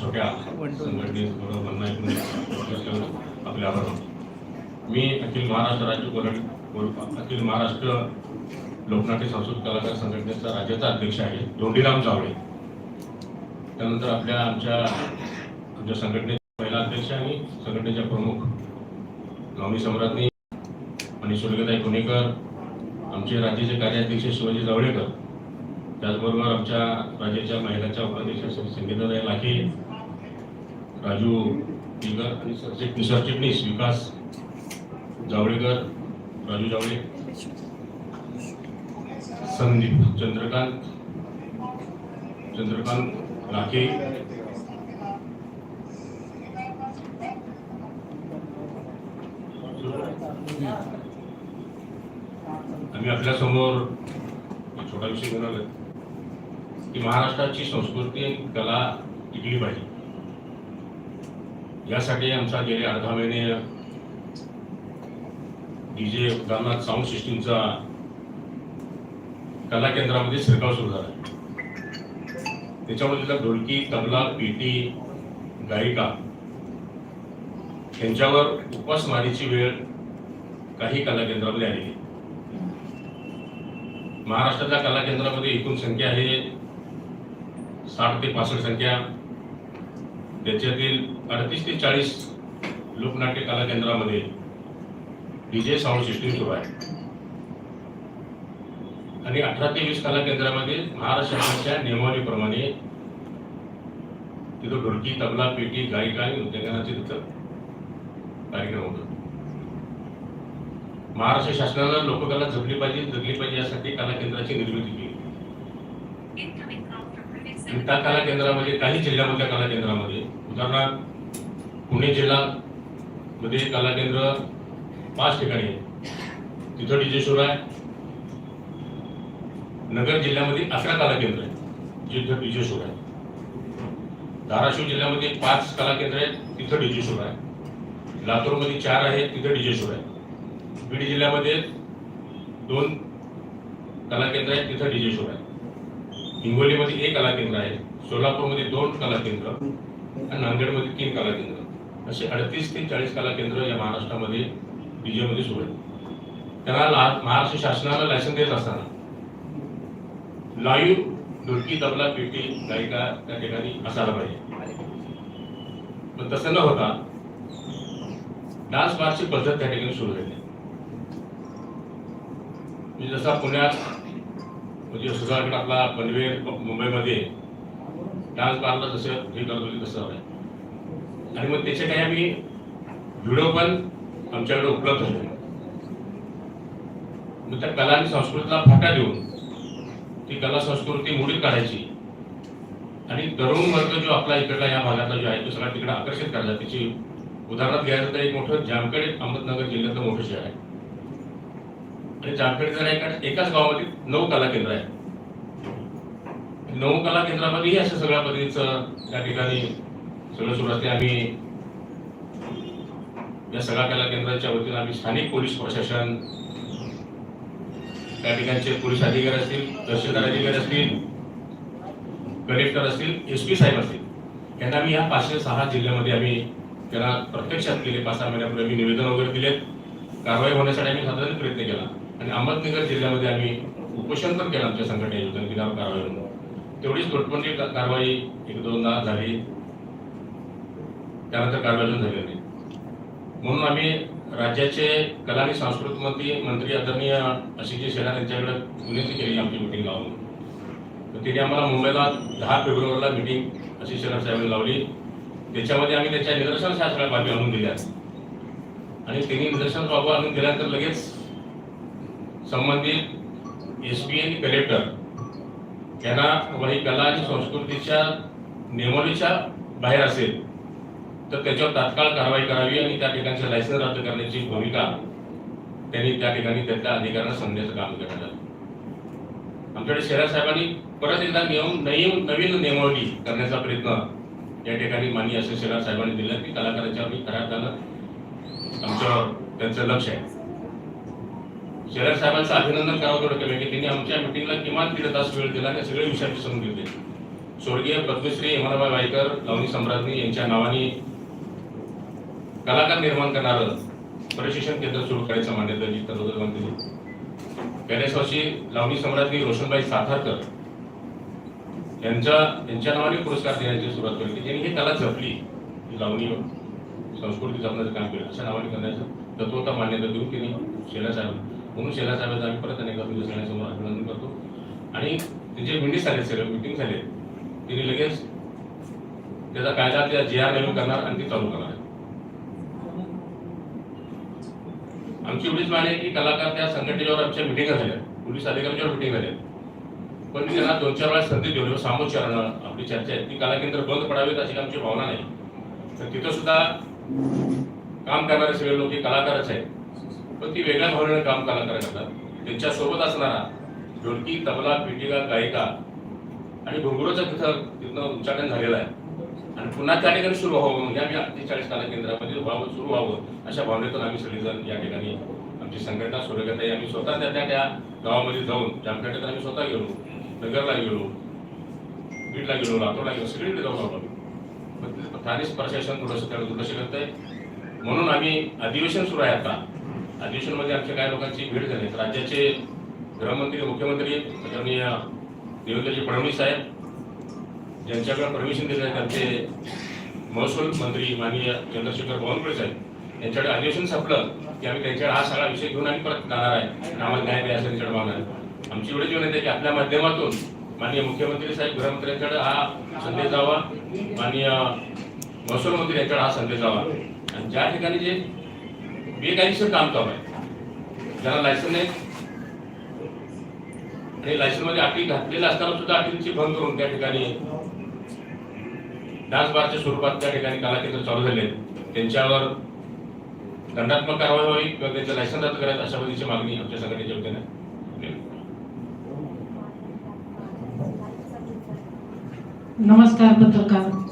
छोट्या संघटनेबरोबर थोडं म्हणणं ऐकून आपले आभार मानतो. मी अखिल महाराष्ट्र राज्य कोरड अखिल महाराष्ट्र लोकनाट्य संस्कृत कलाकार संघटनेचा राज्याचा अध्यक्ष आहे धोंडीराम जावळे. त्यानंतर आपल्या आमच्या आमच्या संघटनेचे महिला अध्यक्ष आणि संघटनेच्या प्रमुख नवमी सम्राज्ञी आणि सुर्गताई पुणेकर आमचे राज्याचे कार्याध्यक्ष शिवाजी जावळेकर. त्याचबरोबर आमच्या राज्याच्या महिलाच्या उपाध्यक्ष श्री संगीताताई लाखे राजू टिगर आणि सरचिट सरचिटणीस विकास जावळेकर राजू जावळे संदीप चंद्रकांत चंद्रकांत लाखे आम्ही आपल्यासमोर मी एक छोटा विषय घेऊन की महाराष्ट्राची संस्कृती आणि कला टिकली पाहिजे यासाठी आमचा गेले अर्धा दहा महिने डीजे उदाहरणार्थ साऊंड सिस्टीमचा कला केंद्रामध्ये शिरकाव सुरू झाला त्याच्यामध्ये तिथं ढोलकी तबला पेटी गायिका यांच्यावर उपासमारीची वेळ काही कला केंद्रामध्ये आलेली आहे. महाराष्ट्राच्या कला केंद्रामध्ये एकूण संख्या आहे. साठ ते पासष्ट संख्या. त्याच्यातील अडतीस ते चाळीस लोकनाट्य कला केंद्रामध्ये डीजे साऊंड सिस्टीम सुरू आहे. आणि अठरा ते वीस कला केंद्रामध्ये महाराष्ट्र शासनाच्या नियमावलीप्रमाणे तिथं ढोलकी तबला पेटी गायिका आणि उद्योगांचे तिथं कार्यक्रम होतो महाराष्ट्र शासनानं लोककला जपली पाहिजे जगली पाहिजे यासाठी कला केंद्राची निर्मिती केली. त्या कला केंद्रामध्ये काही जिल्ह्यामधल्या कला केंद्रामध्ये उदाहरणार्थ पुणे जिल्हा मध्ये कला केंद्र पाच ठिकाणी आहे तिथं डिजेश्वर आहे. नगर जिल्ह्यामध्ये अकरा कला केंद्र आहे जिथं डिजेश्वर आहे धाराशिव जिल्ह्यामध्ये पाच कला केंद्र आहेत तिथं डिजेश्वर आहे. लातूरमध्ये चार आहेत तिथं डिजेश्वर आहे. बीड जिल्ह्यामध्ये दोन कला केंद्र आहेत तिथं डीजे शो आहे. हिंगोलीमध्ये एक कला केंद्र आहे सोलापूरमध्ये दोन कला केंद्र आणि नांदेडमध्ये तीन कला केंद्र असे अडतीस ते चाळीस कला केंद्र या महाराष्ट्रामध्ये डीजेमध्ये सुरू आहेत. त्यांना ला- महाराष्ट्र शासनाला लायसन देत असताना लाईव्ह ढोलकी तबला पेटी गायिका त्या ठिकाणी असायला पाहिजे. पण तसं न होता डान्स बारची पद्धत त्या ठिकाणी सुरू झाली. मी जसा पुण्यात म्हणजे सुधारगड आपला पनवेल मुंबईमध्ये डान्स बारला जसं हे करत होते तसं आहे आणि मग त्याचे काही आम्ही व्हिडिओ पण आमच्याकडे उपलब्ध होते. मग त्या कला आणि संस्कृतीला फाटा देऊन ती कला संस्कृती मोडीत काढायची. आणि तरुण वर्ग जो आपला इकडला या भागातला जो आहे तो सगळा तिकडे आकर्षित करायचा. त्याची उदाहरणार्थ घ्यायचं तर एक मोठं जामखेड अहमदनगर जिल्ह्यातलं मोठं शहर आहे. आणि जामखेड एका एकाच गावामध्ये नऊ कला केंद्र आहे नऊ कला केंद्रामध्येही असं सगळ्या पद्धतीचं त्या ठिकाणी सगळं सुरू असते. आम्ही या सगळ्या कला केंद्राच्या वतीनं आम्ही स्थानिक पोलीस प्रशासन त्या ठिकाणचे पोलीस अधिकारी असतील तहसीलदार अधिकारी असतील कलेक्टर असतील एस पी साहेब असतील यांना आम्ही या पाचशे सहा जिल्ह्यामध्ये आम्ही त्यांना प्रत्यक्षात गेले पाच सहा महिन्यापूर्वी आम्ही निवेदन वगैरे दिलेत. कारवाई होण्यासाठी आम्ही साधारण प्रयत्न केला. आणि अहमदनगर जिल्ह्यामध्ये आम्ही उपोषण पण केलं आमच्या संघटनेतून बिनावर कारवाईवरून तेवढीच तोटपंडी कारवाई एक दोनदा झाली. त्यानंतर कारवाई अजून झाली नाही. म्हणून आम्ही राज्याचे कला आणि सांस्कृतिक मंत्री मंत्री आदरणीय आशिषजी शेलार यांच्याकडे विनंती केली आमची मिटिंग लावून. तर तिने आम्हाला मुंबईला दहा फेब्रुवारीला मिटिंग अशी शेलार साहेबांनी लावली. त्याच्यामध्ये आम्ही त्याच्या निदर्शनास ह्या सगळ्या बाबी आणून दिल्या आणि त्यांनी निदर्शन बाबू आणून दिल्यानंतर लगेच संबंधित एस पी आणि कलेक्टर यांना व ही कला आणि संस्कृतीच्या नियमावलीच्या बाहेर असेल तर त्याच्यावर तात्काळ कारवाई करावी आणि त्या ठिकाणचे लायसन्स रद्द करण्याची भूमिका त्यांनी त्या ठिकाणी त्यांच्या अधिकाऱ्यांना समजण्याचं काम करण्यात आलं. आमच्याकडे शेरा साहेबांनी परत एकदा नियम नवीन नवीन नियमावली करण्याचा प्रयत्न या ठिकाणी मान्य असे शेरा साहेबांनी दिलं की कलाकारांच्या मी खऱ्या अर्थानं आमचं त्यांचं लक्ष आहे. शेलार साहेबांचं अभिनंदन करावं थोडं कमी की त्यांनी आमच्या मिटिंगला किमान दीड तास वेळ दिला आणि सगळे विषय विसरून घेतले स्वर्गीय पद्मश्री हेमराबाई वाईकर लावणी सम्राज्ञी यांच्या नावाने कलाकार निर्माण करणारं प्रशिक्षण केंद्र सुरू करायचं मान्यता जी तत्वदर्शन दिली गेल्याच लावणी सम्राज्ञी रोशनबाई साथारकर यांच्या यांच्या नावाने पुरस्कार देण्याची सुरुवात केली. की त्यांनी ही कला जपली. लावणी संस्कृती जपण्याचं काम केलं. अशा नावाने करण्याचं तत्वता मान्यता देऊन त्यांनी शेला साहेब म्हणून शेला साहेबांचं आम्ही परत अनेक तुमच्या सगळ्यांसमोर अभिनंदन करतो. आणि त्यांचे मिटिंग झाले सगळे मिटिंग झाले तिने लगेच त्याचा कायदा त्या जी आर नवीन करणार आणि ती चालू करणार. आमची एवढीच मागणी आहे की कलाकार त्या संघटनेवर आमच्या मिटिंग झाल्या. पोलीस अधिकाऱ्यांच्यावर मिटिंग झाल्या. पण त्यांना दोन चार वेळा संधी देऊन सामोच्चारण आपली चर्चा आहे. ती कला केंद्र बंद पडावीत अशी आमची भावना नाही. तर तिथं सुद्धा काम करणारे सगळे लोक हे कलाकारच आहेत. पण ती वेगळ्या भावनेनं काम कलाकार करतात त्यांच्यासोबत असणारा ढोलकी तबला पिटिका गायिका आणि घुंगुरूचा तिथं तिथनं उच्चाटन झालेलं आहे. आणि पुन्हा त्या ठिकाणी सुरू व्हावं म्हणजे आम्ही अठ्ठेचाळीस कला केंद्रामध्ये व्हावं सुरू व्हावं अशा भावनेतून आम्ही सगळेजण या ठिकाणी आमची संघटना सुरू करत आहे आम्ही स्वतः त्या त्या त्या गावामध्ये जाऊन जामखेड्यात आम्ही स्वतः गेलो नगरला गेलो बीडला गेलो लातूरला गेलो सगळीकडे जाऊन आलो ते स्थानिक प्रशासन थोडंसं त्याला दुर्लक्ष करत आहे म्हणून आम्ही अधिवेशन सुरू आहे आता. अधिवेशनमध्ये आमच्या काही लोकांची भेट झाली. राज्याचे गृहमंत्री मुख्यमंत्री आदरणीय देवेंद्रजी फडणवीस साहेब ज्यांच्याकडे परमिशन दिलं आहे त्यांचे महसूल मंत्री माननीय चंद्रशेखर बावनकुळे साहेब यांच्याकडे अधिवेशन संपलं की आम्ही त्यांच्याकडे हा सगळा विषय घेऊन आम्ही परत जाणार आहे. आणि आम्हाला न्याय द्या असं त्यांच्याकडे मागणार आहे. आमची एवढी विनंती आहे की आपल्या माध्यमातून माननीय मुख्यमंत्री साहेब गृहमंत्र्यांकडे हा संदेश जावा. माननीय महसूल मंत्री यांच्याकडे हा संदेश जावा. आणि ज्या ठिकाणी जे बेकायदेशीर काम चालू आहे. ज्याला लायसन नाही. आणि लायसनमध्ये अटी घातलेल्या असताना सुद्धा अटींची भंग करून त्या ठिकाणी डान्स बारच्या स्वरूपात त्या ठिकाणी कलाकेंद्र चालू झाले त्यांच्यावर दंडात्मक कारवाई व्हावी किंवा त्यांचं लायसन रद्द करायचं अशा पद्धतीची मागणी आमच्या संघटनेच्या वतीने नमस्कार पत्रकार.